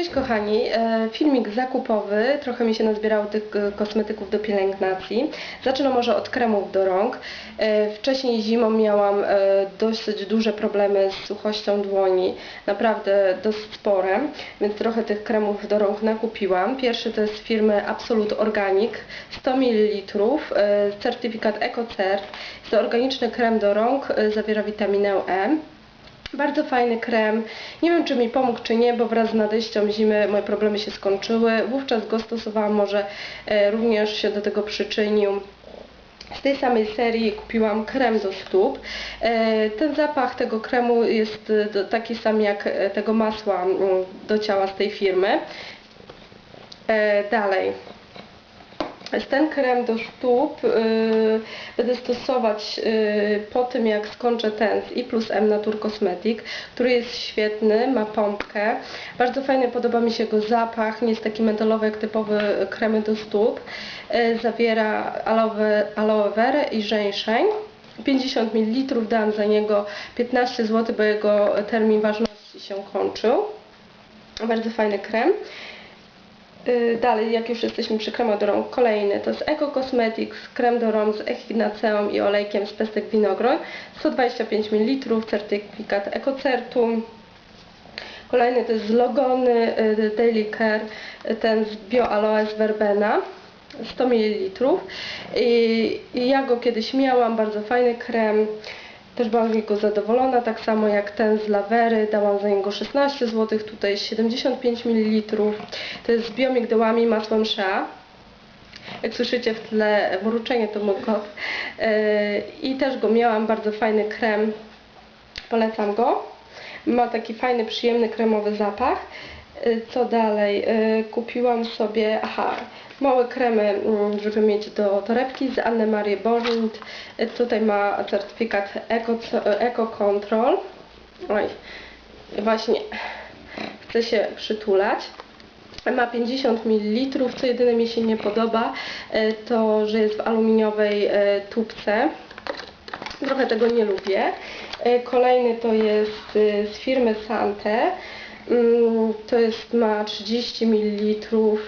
Cześć kochani, E, filmik zakupowy, trochę mi się nazbierało tych e, kosmetyków do pielęgnacji. Zacznę może od kremów do rąk. E, Wcześniej zimą miałam dosyć duże problemy z suchością dłoni, naprawdę dosyć spore, więc trochę tych kremów do rąk nakupiłam. Pierwszy to jest firmy Absolute Organic, 100 ml, certyfikat EcoCert. Jest to organiczny krem do rąk, zawiera witaminę E. Bardzo fajny krem. Nie wiem, czy mi pomógł, czy nie, bo wraz z nadejściem zimy moje problemy się skończyły. Wówczas go stosowałam, może e, również się do tego przyczynił. Z tej samej serii kupiłam krem do stóp. E, Ten zapach tego kremu jest e, taki sam jak tego masła mm, do ciała z tej firmy. Dalej. Ten krem do stóp y, będę stosować y, po tym jak skończę ten z I plus M Natur Cosmetic, który jest świetny, ma pompkę. Bardzo fajny, podoba mi się go zapach, nie jest taki mentolowy jak typowe kremy do stóp. Y, zawiera aloe, aloe verę i żeńszeń. 50 ml dałam za niego 15 zł, bo jego termin ważności się kończył. Bardzo fajny krem. Y, Dalej, jak już jesteśmy przy kremach do rąk, kolejny to jest Eco Cosmetics, krem do rąk z echinaceą i olejkiem z pestek winogron, 125 ml, certyfikat EcoCertu. Kolejny to jest z Logony y, Daily Care, y, ten z Bio Aloes Verbena, 100 ml. I, I ja go kiedyś miałam, bardzo fajny krem. Też byłam z niego zadowolona, tak samo jak ten z lawery, dałam za niego 16 zł, tutaj jest 75 ml. To jest z biomigdałami, masłem shea. Jak słyszycie w tle mruczenie to mój kot. Yy, I też go miałam, bardzo fajny krem, polecam go. Ma taki fajny, przyjemny kremowy zapach. Yy, Co dalej? Yy, Kupiłam sobie, aha, małe kremy, mm, żeby mieć do torebki z Anne Marie Borint. Yy, Tutaj ma certyfikat Eco, Eco Control. Oj, właśnie chcę się przytulać. Ma 50 ml, co jedyne mi się nie podoba, to że jest w aluminiowej tubce. Trochę tego nie lubię. Kolejny to jest z firmy Sante. Mm, To jest, ma 30 ml,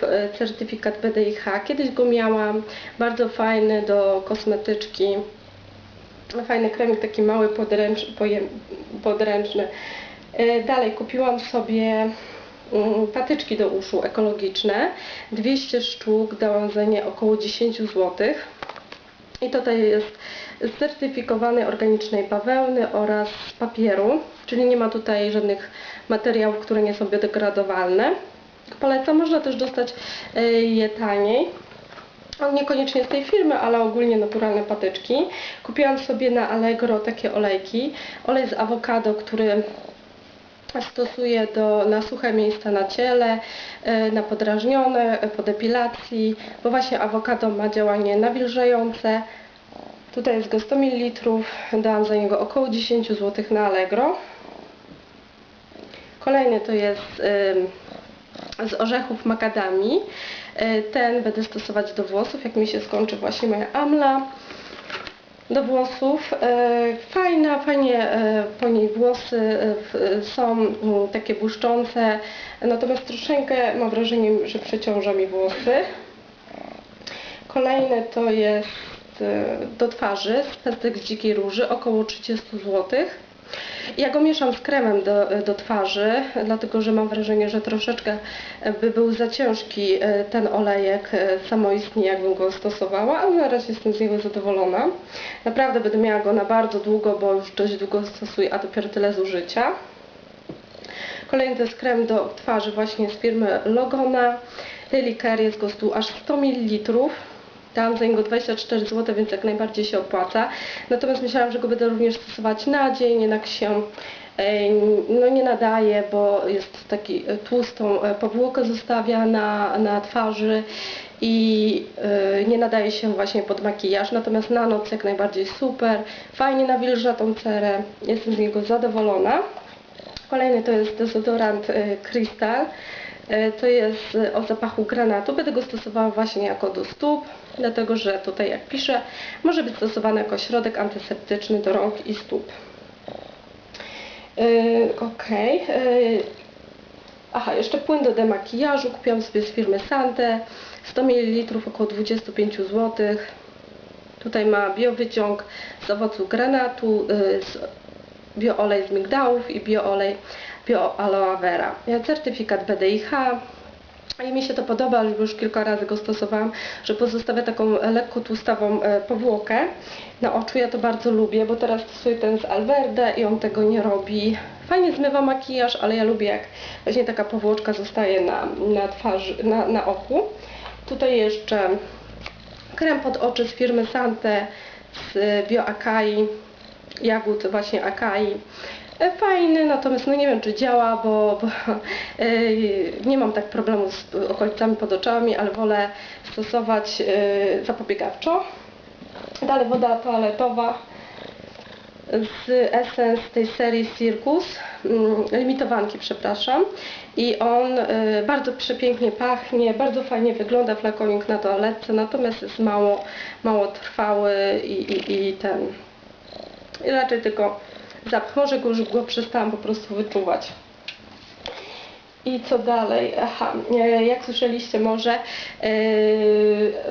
e, certyfikat BDIH. Kiedyś go miałam, bardzo fajny do kosmetyczki. Fajny kremik, taki mały, podręcz, podręczny. E, Dalej kupiłam sobie mm, patyczki do uszu ekologiczne. 200 sztuk, dałam za nie około 10 zł. I tutaj jest z certyfikowanej organicznej bawełny oraz z papieru, czyli nie ma tutaj żadnych materiałów, które nie są biodegradowalne. Polecam, można też dostać e, je taniej. On niekoniecznie z tej firmy, ale ogólnie naturalne patyczki. Kupiłam sobie na Allegro takie olejki. Olej z awokado, który stosuję do, na suche miejsca na ciele, e, na podrażnione, e, po depilacji, bo właśnie awokado ma działanie nawilżające. Tutaj jest go 100 ml, dałam za niego około 10 zł na Allegro. Kolejny to jest z orzechów makadami. E, Ten będę stosować do włosów, jak mi się skończy właśnie moja amla do włosów. E, Fajna, fajnie e, po niej włosy są takie błyszczące, natomiast troszeczkę mam wrażenie, że przeciąża mi włosy. Kolejne to jest do twarzy z pestek z dzikiej róży, około 30 zł. Ja go mieszam z kremem do, do twarzy, dlatego że mam wrażenie, że troszeczkę by był za ciężki e, ten olejek e, samoistnie, jakbym go stosowała, ale na razie jestem z niego zadowolona. Naprawdę będę miała go na bardzo długo, bo już dość długo stosuję, a dopiero tyle zużycia. Kolejny to jest krem do twarzy właśnie z firmy Logona. Daily Care jest go tu aż 100 ml. Dałam za niego 24 zł, więc jak najbardziej się opłaca. Natomiast myślałam, że go będę również stosować na dzień, jednak się e, no nie nadaje, bo jest taki e, tłustą e, powłokę zostawia na, na twarzy i nie nadaje się właśnie pod makijaż, natomiast na noc jak najbardziej super, fajnie nawilża tą cerę, jestem z niego zadowolona. Kolejny to jest dezodorant Crystal. To jest e, o zapachu granatu. Będę go stosowała właśnie jako do stóp, dlatego że tutaj jak piszę, może być stosowany jako środek antyseptyczny do rąk i stóp. E, Ok. Aha, jeszcze płyn do demakijażu kupiłam sobie z firmy Sante. 100 ml, około 25 zł. Tutaj ma biowyciąg z owocu granatu, bioolej z migdałów i bioolej bio aloe vera. Certyfikat BDIH. I mi się to podoba, już kilka razy go stosowałam, że pozostawia taką lekko tłustawą e, powłokę na oczu. Ja to bardzo lubię, bo teraz stosuję ten z Alverde i on tego nie robi. Fajnie zmywa makijaż, ale ja lubię jak właśnie taka powłoczka zostaje na, na twarzy, na, na oku. Tutaj jeszcze krem pod oczy z firmy Sante z Bio Akai, jagód właśnie Akai. E, Fajny, natomiast no nie wiem czy działa, bo, bo e, nie mam tak problemu z okolicami pod oczami, ale wolę stosować e, zapobiegawczo. Dalej woda toaletowa z Essence tej serii Circus, mm, limitowanki przepraszam i on bardzo przepięknie pachnie, bardzo fajnie wygląda flakonik na toaletce, natomiast jest mało, mało trwały i, i, i ten i raczej tylko zapach, może go już go przestałam po prostu wyczuwać. I co dalej? Aha, e, jak słyszeliście może, e,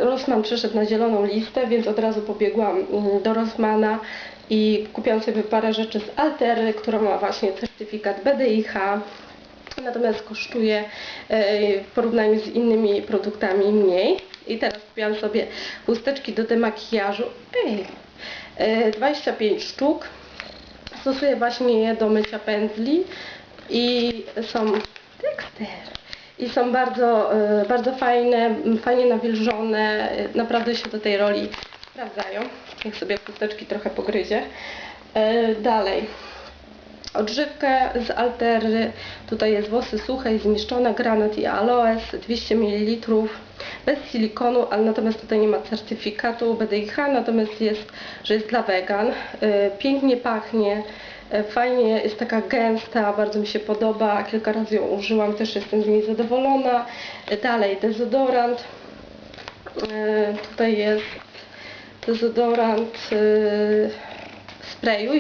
Rossmann przeszedł na zieloną listę, więc od razu pobiegłam mm, do Rossmana i kupiłam sobie parę rzeczy z Altery, która ma właśnie certyfikat BDIH. Natomiast kosztuje e, w porównaniu z innymi produktami mniej. I teraz kupiłam sobie chusteczki do demakijażu. Ej, e, 25 sztuk. Stosuję właśnie je do mycia pędzli i są tekster. I są bardzo, e, bardzo fajne, fajnie nawilżone, e, naprawdę się do tej roli sprawdzają. Niech sobie chusteczki trochę pogryzie. E, Dalej. Odżywkę z Altery. Tutaj jest włosy suche i zniszczone, granat i aloes, 200 ml. Bez silikonu, ale natomiast tutaj nie ma certyfikatu BDIH, natomiast jest, że jest dla wegan. Y, Pięknie pachnie, y, fajnie, jest taka gęsta, bardzo mi się podoba. Kilka razy ją użyłam, też jestem z niej zadowolona. Y, Dalej dezodorant. Tutaj jest dezodorant sprayu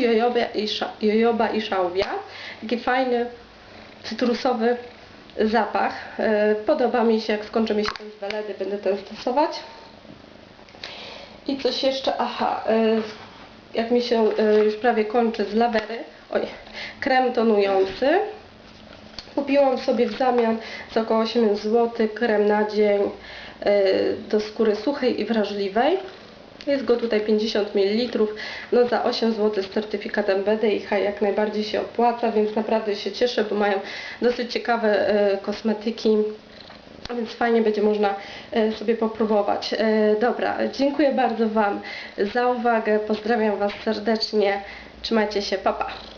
jojoba i, szałwia. Taki fajny, cytrusowy zapach. E, Podoba mi się, jak skończy mi się ten z Weledy, będę ten stosować. I coś jeszcze, aha, e, jak mi się e, już prawie kończy z lawery, oj, krem tonujący. Kupiłam sobie w zamian za około 8 zł krem na dzień do skóry suchej i wrażliwej. Jest go tutaj 50 ml, no za 8 zł z certyfikatem BDIH jak najbardziej się opłaca, więc naprawdę się cieszę, bo mają dosyć ciekawe e, kosmetyki, więc fajnie będzie można e, sobie popróbować. E, dobra, dziękuję bardzo Wam za uwagę, pozdrawiam Was serdecznie, trzymajcie się, papa. Pa.